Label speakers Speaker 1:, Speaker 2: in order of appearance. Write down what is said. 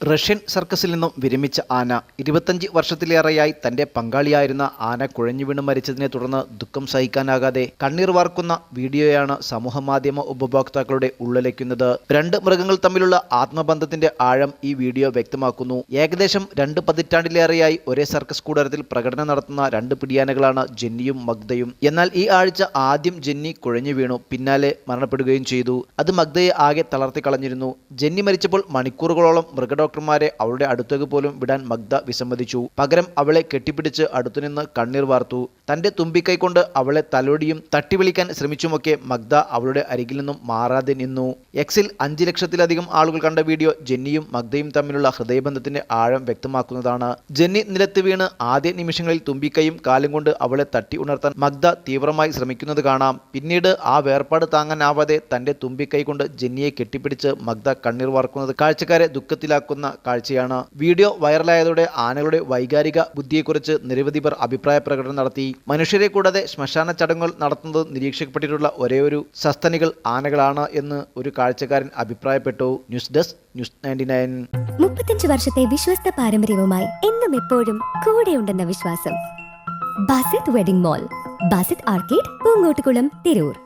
Speaker 1: Russian സർക്കസിൽ നിന്നും വിരമിച്ച ആന ഇരുപത്തഞ്ച് വർഷത്തിലേറെയായി തന്റെ പങ്കാളിയായിരുന്ന ആന കുഴഞ്ഞു വീണ് മരിച്ചതിനെ തുടർന്ന് ദുഃഖം സഹിക്കാനാകാതെ കണ്ണീർ വാർക്കുന്ന വീഡിയോയാണ് സമൂഹമാധ്യമ ഉപഭോക്താക്കളുടെ ഉള്ളിലേക്കുന്നത് രണ്ട് മൃഗങ്ങൾ തമ്മിലുള്ള ആത്മബന്ധത്തിന്റെ ആഴം ഈ വീഡിയോ വ്യക്തമാക്കുന്നു. ഏകദേശം രണ്ട് പതിറ്റാണ്ടിലേറെയായി ഒരേ സർക്കസ് കൂടാരത്തിൽ പ്രകടനം നടത്തുന്ന രണ്ട് പിടിയാനകളാണ് ജെന്നിയും മഗ്ദയും. എന്നാൽ ഈ ആഴ്ച ആദ്യം ജെന്നി കുഴഞ്ഞു വീണു പിന്നാലെ മരണപ്പെടുകയും ചെയ്തു. അത് മഗ്ദയെ ആകെ തളർത്തി കളഞ്ഞിരുന്നു. ജെന്നി മരിച്ചപ്പോൾ മണിക്കൂറുകളോളം മൃഗഡോക്ടർമാരെ അവളുടെ അടുത്തേക്ക് പോലും വിടാൻ മഗ്ദ വിസമ്മതിച്ചു. പകരം അവളെ കെട്ടിപ്പിടിച്ച് അടുത്തുനിന്ന് കണ്ണീർ വാർത്തു. തന്റെ തുമ്പിക്കൈ കൊണ്ട് അവളെ തലോടിയും തട്ടിവിളിക്കാൻ ശ്രമിച്ചുമൊക്കെ മഗ്ദ അവളുടെ അരികിൽ നിന്നും മാറാതെ നിന്നു. എക്സിൽ അഞ്ച് ലക്ഷത്തിലധികം ആളുകൾ കണ്ട വീഡിയോ ജെന്നിയും മഗ്ദയും തമ്മിലുള്ള ഹൃദയബന്ധത്തിന്റെ ആഴം വ്യക്തമാക്കുന്നതാണ്. ജെന്നി നിലത്ത് വീണ് ആദ്യ നിമിഷങ്ങളിൽ തുമ്പിക്കൈയും കാലും കൊണ്ട് അവളെ തട്ടി ഉണർത്താൻ മഗ്ദ തീവ്രമായി ശ്രമിക്കുന്നത് കാണാം. പിന്നീട് ആ വേർപാട് താങ്ങാനാവാതെ തന്റെ തുമ്പിക്കൈ കൊണ്ട് ജെന്നിയെ കെട്ടിപ്പിടിച്ച് മഗ്ദ കണ്ണീർ വാർക്കുന്നത് കാഴ്ചക്കാരെ ദുഃഖത്തിലാക്കുന്ന. കാഴ്ചയാണ്. വീഡിയോ വൈറലായതോടെ ആനകളുടെ വൈകാരിക ബുദ്ധിയെക്കുറിച്ച് നിരവധി പേർ അഭിപ്രായ പ്രകടനം നടത്തി. മനുഷ്യരെ കൂടാതെ ശ്മശാന ചടങ്ങുകൾ നടത്തുന്നത് നിരീക്ഷിക്കപ്പെട്ടിട്ടുള്ള ഒരേയൊരു സസ്തനികൾ ആനകളാണ് എന്ന് ഒരു കാഴ്ചക്കാരൻ അഭിപ്രായപ്പെട്ടു. News desk news ninety nine.
Speaker 2: മുപ്പത്തഞ്ച് വർഷത്തെ വിശ്വസ്ത പാരമ്പര്യവുമായി എന്നും എപ്പോഴും കൂടെയുണ്ടെന്ന വിശ്വാസം. Basith wedding mall Basith arcade Poongottukulam Tirur.